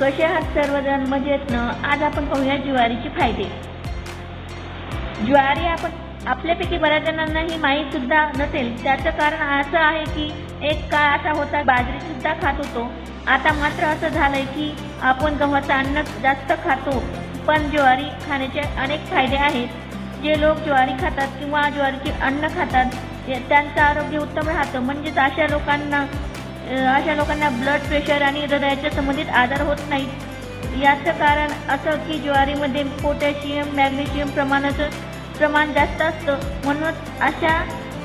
कसे आहात सर्वजण? मजेत न? आज आपण पाहूया ज्वारीचे फायदे. ज्वारी आपण आपल्यापैकी बऱ्याच जणांना ही माहीत सुद्धा नसेल. त्याचं कारण असं आहे की एक काळ असा होता बाजरी सुद्धा खात होतो. आता मात्र असं झालंय की आपण गव्हाचं अन्न जास्त खातो. पण ज्वारी खाण्याचे अनेक फायदे आहेत. जे लोक ज्वारी खातात किंवा ज्वारीचे अन्न खातात ते- त्यांचं आरोग्य उत्तम राहतं. म्हणजेच अशा लोकांना अशा लोकांना ब्लड प्रेशर आणि हृदयाच्या संबंधित आजार होत नाहीत. याचं कारण असं की ज्वारीमध्ये पोटॅशियम मॅग्नेशियम प्रमाणाचं प्रमाण जास्त असतं. म्हणून अशा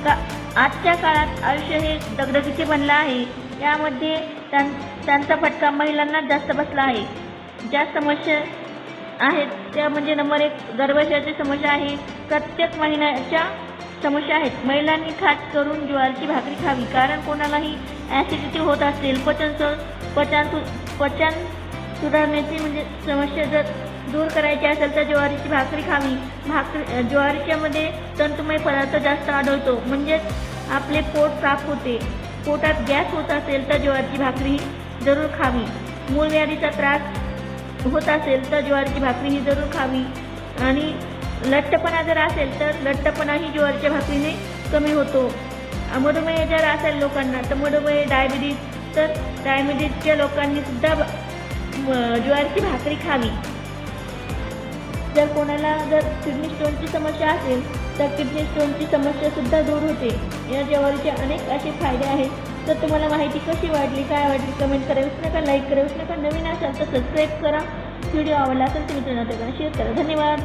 का आजच्या काळात आयुष्य हे दगदगीचे बनलं आहे. यामध्ये त्यां त्यांचा फटका महिलांना जास्त बसला आहे. ज्या समस्या आहेत त्या म्हणजे नंबर एक गर्भाशयाची समस्या आहे. प्रत्येक महिन्याच्या समस्या आहेत. महिलांनी खास करून ज्वारीची भाकरी खावी. कारण कोणालाही ॲसिडिटी होत असेल पचन पचन सु- पचन सुधारण्याची म्हणजे समस्या जर दूर करायची असेल तर ज्वारीची भाकरी खावी. भाकरी ज्वारीच्यामध्ये तंतुमय पदार्थ जास्त आढळतो. म्हणजेच आपले पोट साफ होते. पोटात गॅस होत असेल तर ज्वारीची भाकरी ही जरूर खावी. मूळव्याधीचा त्रास होत असेल तर ज्वारीची भाकरी ही जरूर खावी. आणि लठ्ठपणा जर असेल तर लठ्ठपणा ही ज्वारीच्या भाकरीने कमी होतो. मधुमेह जर असेल लोकांना तर मधुमेह डायबिटीज तर डायबिटीजच्या लोकांनी सुद्धा ज्वारीची भाकरी खावी. जर कोणाला जर किडनी स्टोनची समस्या असेल तर किडनी स्टोनची समस्या सुद्धा दूर होते. या ज्वारीचे अनेक असे फायदे आहेत. तर तुम्हाला माहिती कशी वाटली काय वाटली कमेंट करावीच नका लाईक करावीच नका. नवीन असाल तर सबस्क्राईब करा. व्हिडिओ आवडला असेल तर मित्रांनो शेअर करा. धन्यवाद.